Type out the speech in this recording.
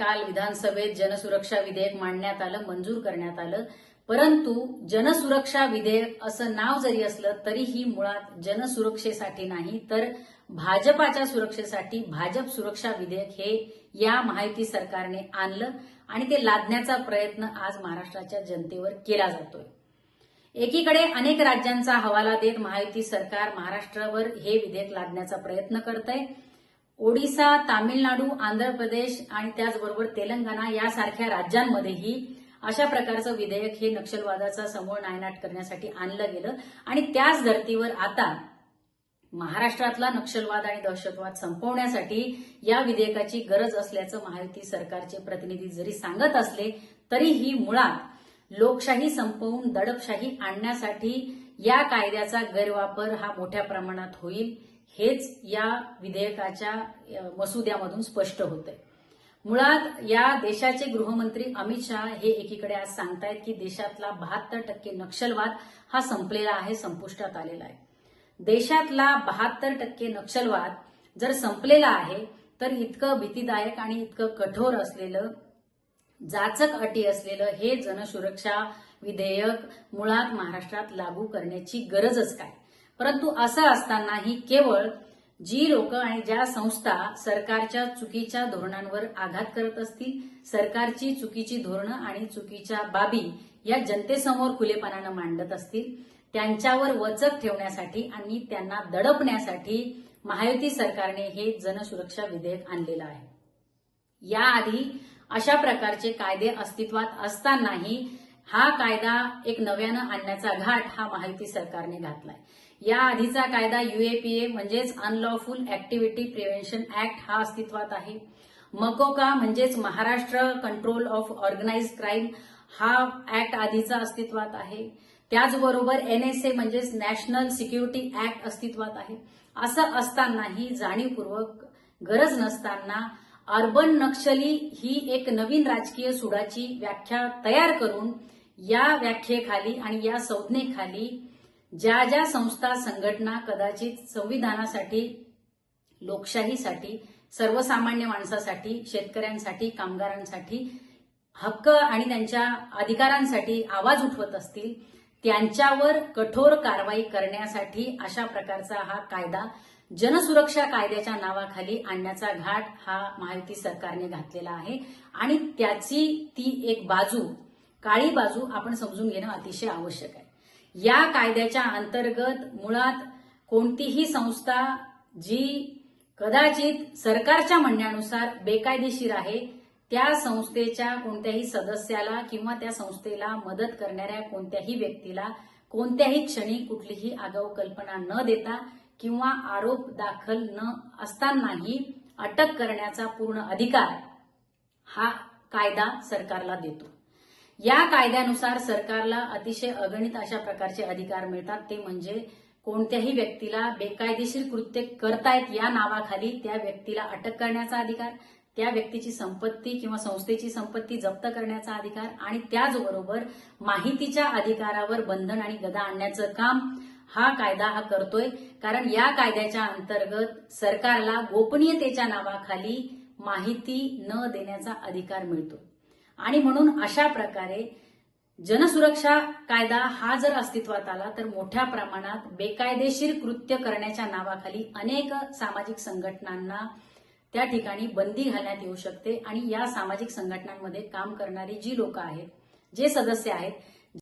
काल विधानसभेत जनसुरक्षा विधेयक मांडण्यात आलं मंजूर करण्यात आलं. परंतु जनसुरक्षा विधेयक असं नाव जरी असलं तरीही मुळात जनसुरक्षेसाठी नाही तर भाजपाच्या सुरक्षेसाठी भाजप सुरक्षा विधेयक हे या माहिती सरकारने आणलं आणि ते लादण्याचा प्रयत्न आज महाराष्ट्राच्या जनतेवर केला जातोय. एकीकडे अनेक राज्यांचा हवाला देत महायुती सरकार महाराष्ट्रावर हे विधेयक लादण्याचा प्रयत्न करत आहे ओडिसा तामिळनाडू आंध्र प्रदेश आणि त्याचबरोबर तेलंगणा यासारख्या राज्यांमध्येही अशा प्रकारचं विधेयक हे नक्षलवादाचा समूळ नायनाट करण्यासाठी आणलं गेलं. आणि त्याच धर्तीवर आता महाराष्ट्रातला नक्षलवाद आणि दहशतवाद संपवण्यासाठी या विधेयकाची गरज असल्याचं महायुती सरकारचे प्रतिनिधी जरी सांगत असले तरीही मुळात लोकशाही संपवून दडपशाही आणण्यासाठी या कायद्याचा गैरवापर हा मोठ्या प्रमाणात होईल हेच या विधेयकाच्या मसुद्यामधून स्पष्ट होतंय. मुळात या देशाचे गृहमंत्री अमित शहा हे एकीकडे आज सांगतायत की देशातला बहात्तर टक्के नक्षलवाद हा संपलेला आहे संपुष्टात आलेला आहे. देशातला बहात्तर टक्के नक्षलवाद जर संपलेला आहे तर इतकं भीतीदायक आणि इतकं कठोर असलेलं जाचक अटी असलेलं हे जनसुरक्षा विधेयक मुळात महाराष्ट्रात लागू करण्याची गरजच काय? परंतु असं असतानाही केवळ जी लोक आणि ज्या संस्था सरकारच्या चुकीच्या धोरणांवर आघात करत असतील सरकारची चुकीची धोरणं आणि चुकीच्या बाबी या जनतेसमोर खुलेपणानं मांडत असतील त्यांच्यावर वचक ठेवण्यासाठी आणि त्यांना दडपण्यासाठी महायुती सरकारने हे जनसुरक्षा विधेयक आणलेलं आहे. याआधी अशा प्रकारचे कायदे अस्तित्वात असतानाही हा कायदा एक नव्यानं आणण्याचा घाट हा महायुती सरकारने घातलाय. या आधीचा कायदा युएपीए म्हणजेच अनलॉफुल ऍक्टिव्हिटी प्रिव्हेन्शन ऍक्ट हा अस्तित्वात आहे. मकोका म्हणजेच Maharashtra control of organise crime हा ऍक्ट आधीचा अस्तित्वात आहे. त्याचबरोबर एनएसए म्हणजेच नॅशनल सिक्युरिटी ऍक्ट अस्तित्वात आहे. असं असतानाही जाणीवपूर्वक गरज नसताना अर्बन नक्षली ही एक नवीन राजकीय सुडाची व्याख्या तयार करून या व्याख्येखाली आणि या संज्ञेखाली ज्या ज्या संस्था संघटना कदाचित संविधानासाठी लोकशाहीसाठी सर्वसामान्य माणसासाठी शेतकऱ्यांसाठी कामगारांसाठी हक्क आणि त्यांच्या अधिकारांसाठी आवाज उठवत असतील त्यांच्यावर कठोर कारवाई करण्यासाठी अशा प्रकारचा हा कायदा जनसुरक्षा कायद्याच्या नावाखाली आणण्याचा घाट हा महायुती सरकारने घातलेला आहे. आणि त्याची ती एक बाजू काळी बाजू आपण समजून घेणं अतिशय आवश्यक आहे. या कायद्याच्या अंतर्गत मुळात कोणतीही संस्था जी कदाचित सरकारच्या म्हणण्यानुसार बेकायदेशीर आहे त्या संस्थेच्या कोणत्याही सदस्याला किंवा त्या संस्थेला मदत करणाऱ्या कोणत्याही व्यक्तीला कोणत्याही क्षणी कुठलीही आगाऊ कल्पना न देता किंवा आरोप दाखल न असतानाही अटक करण्याचा पूर्ण अधिकार हा कायदा सरकारला देतो. या कायद्यानुसार सरकारला अतिशय अगणित अशा प्रकारचे अधिकार मिळतात. ते म्हणजे कोणत्याही व्यक्तीला बेकायदेशीर कृत्य करतायत या नावाखाली त्या व्यक्तीला अटक करण्याचा अधिकार त्या व्यक्तीची संपत्ती किंवा संस्थेची संपत्ती जप्त करण्याचा अधिकार आणि त्याचबरोबर माहितीच्या अधिकारावर बंधन आणि गदा आणण्याचं काम हा कायदा हा करतोय. कारण या कायद्याच्या अंतर्गत सरकारला गोपनीयतेच्या नावाखाली माहिती न देण्याचा अधिकार मिळतो. आणि म्हणून अशा प्रकारे जनसुरक्षा कायदा हा जर अस्तित्वात आला तर मोठ्या प्रमाणात बेकायदेशीर कृत्य करण्याच्या नावाखाली अनेक सामाजिक संघटनांना त्या ठिकाणी बंदी घालण्यात येऊ शकते. आणि या सामाजिक संघटनांमध्ये काम करणारी जी लोक आहेत जे सदस्य आहेत